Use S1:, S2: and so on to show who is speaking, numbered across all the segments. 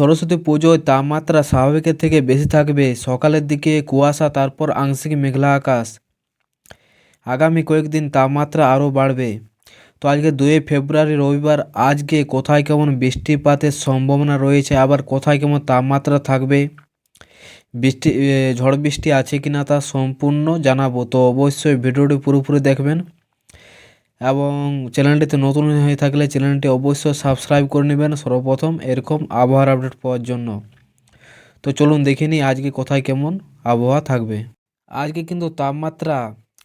S1: সরস্বতী পুজোয় তাপমাত্রা স্বাভাবিকের থেকে বেশি থাকবে। সকালের দিকে কুয়াশা, তারপর আংশিক মেঘলা আকাশ। আগামী কয়েকদিন তাপমাত্রা আরও বাড়বে। তো আজকে দুই ফেব্রুয়ারি, রবিবার, আজকে কোথায় কেমন বৃষ্টিপাতের সম্ভাবনা রয়েছে? আবার কোথায় কেমন তাপমাত্রা থাকবে? বৃষ্টি ঝড় বৃষ্টি আছে কি না তা সম্পূর্ণ জানাব। তো অবশ্যই ভিডিওটি পুরোপুরি দেখবেন। এবং চ্যানেলটিতে নতুন হয়ে থাকলে চ্যানেলটি অবশ্যই সাবস্ক্রাইব করে নেবেন। সর্বপ্রথম এরকম আবহাওয়ার আপডেট পাওয়ার জন্য। তো চলুন দেখে নিই আজকে কোথায় কেমন আবহাওয়া থাকবে। আজকে কিন্তু তাপমাত্রা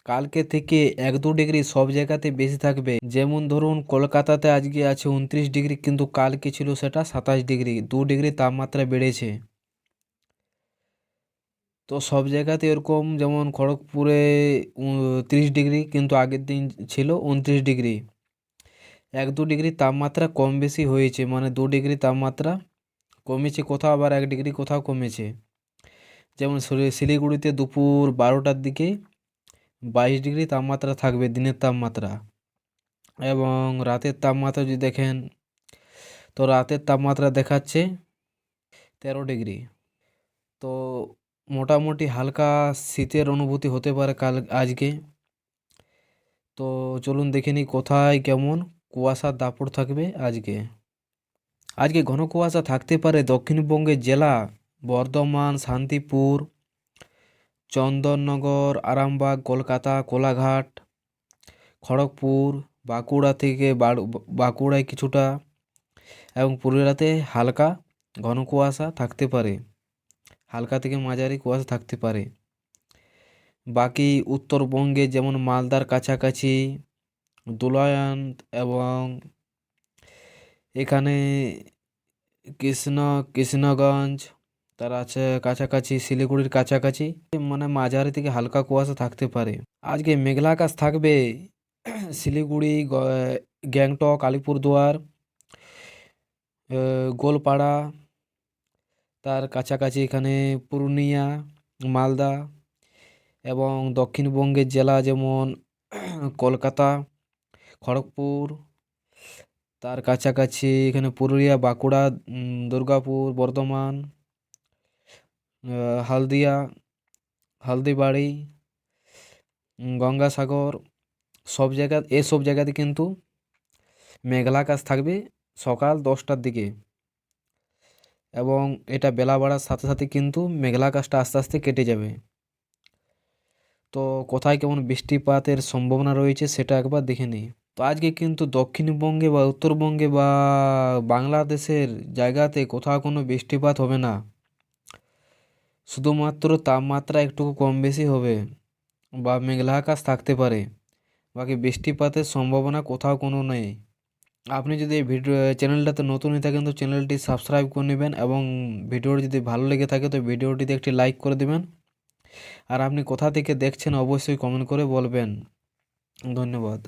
S1: কালকে থেকে এক দু ডিগ্রি সব জায়গাতে বেশি থাকবে। যেমন ধরুন, কলকাতাতে আজকে আছে উনত্রিশ ডিগ্রি, কিন্তু কালকে ছিল সেটা সাতাশ ডিগ্রি। দু ডিগ্রি তাপমাত্রা বেড়েছে। তো সব জায়গাতে এরকম যেমন খড়গপুরে তিরিশ ডিগ্রি কিন্তু আগের দিন ছিল উনত্রিশ ডিগ্রি। এক দু ডিগ্রি তাপমাত্রা কম বেশি হয়েছে মানে দু ডিগ্রি তাপমাত্রা কমেছে, কোথাও আবার এক ডিগ্রি কোথাও কমেছে। যেমন শিলিগুড়িতে দুপুর বারোটার দিকে বাইশ ডিগ্রি তাপমাত্রা থাকবে দিনের তাপমাত্রা। এবং রাতের তাপমাত্রা যদি দেখেন, তো রাতের তাপমাত্রা দেখাচ্ছে তেরো ডিগ্রি। তো মোটামুটি হালকা শীতের অনুভূতি হতে পারে কাল, আজকে। তো চলুন দেখে নিই কোথায় কেমন কুয়াশার দাপট থাকবে আজকে। আজকে ঘন কুয়াশা থাকতে পারে দক্ষিণবঙ্গের জেলা, বর্ধমান, শান্তিপুর, চন্দননগর, আরামবাগ, কলকাতা, কোলাঘাট, খড়গপুর, বাঁকুড়া থেকে বাঁকুড়ায় কিছুটা, এবং পুরুলিয়াতে হালকা ঘন কুয়াশা থাকতে পারে। হালকা থেকে মাঝারি কুয়াশা থাকতে পারে। বাকি উত্তরবঙ্গে যেমন মালদার কাছাকাছি, দুলয়ান এবং এখানে কৃষ্ণ, কৃষ্ণগঞ্জ, তার আছে কাছাকাছি, শিলিগুড়ির কাছাকাছি মানে মাঝারি থেকে হালকা কুয়াশা থাকতে পারে। আজকে মেঘলা আকাশ থাকবে, শিলিগুড়ি গ্যাংটক, আলিপুরদুয়ার গোলপাড়া তার কাছাকাছি এখানে পুরুলিয়া, মালদা এবং দক্ষিণবঙ্গের জেলা যেমন কলকাতা, খড়গপুর, তার কাছাকাছি এখানে পুরুলিয়া, বাঁকুড়া দুর্গাপুর, বর্ধমান হালদিয়া, হলদিবাড়ি গঙ্গাসাগর, সব জায়গা এসব জায়গাতে কিন্তু মেঘলা আকাশ থাকবে সকাল দশটার দিকে। এবং এটা বেলা বাড়ার সাথে সাথে কিন্তু মেঘলা আকাশটা আস্তে আস্তে কেটে যাবে। তো কোথায় কেমন বৃষ্টিপাতের সম্ভাবনা রয়েছে সেটা একবার দেখে নিই। তো আজকে কিন্তু দক্ষিণবঙ্গে বা উত্তরবঙ্গে বা বাংলাদেশের জায়গাতে কোথাও কোনো বৃষ্টিপাত হবে না। শুধুমাত্র তাপমাত্রা একটু কম বেশি হবে বা মেঘলা আকাশ থাকতে পারে। বাকি বৃষ্টিপাতের সম্ভাবনা কোথাও কোনো নেই। আপনি যদি ভিডিও চ্যানেলটাতে নতুন হয়ে থাকেন, তো চ্যানেলটি সাবস্ক্রাইব করে নেবেন এবং ভিডিওটি যদি ভালো লেগে থাকে, তো ভিডিওটিতে একটি লাইক করে দেবেন। আর আপনি কোথা থেকে দেখছেন, অবশ্যই কমেন্ট করে বলবেন। ধন্যবাদ।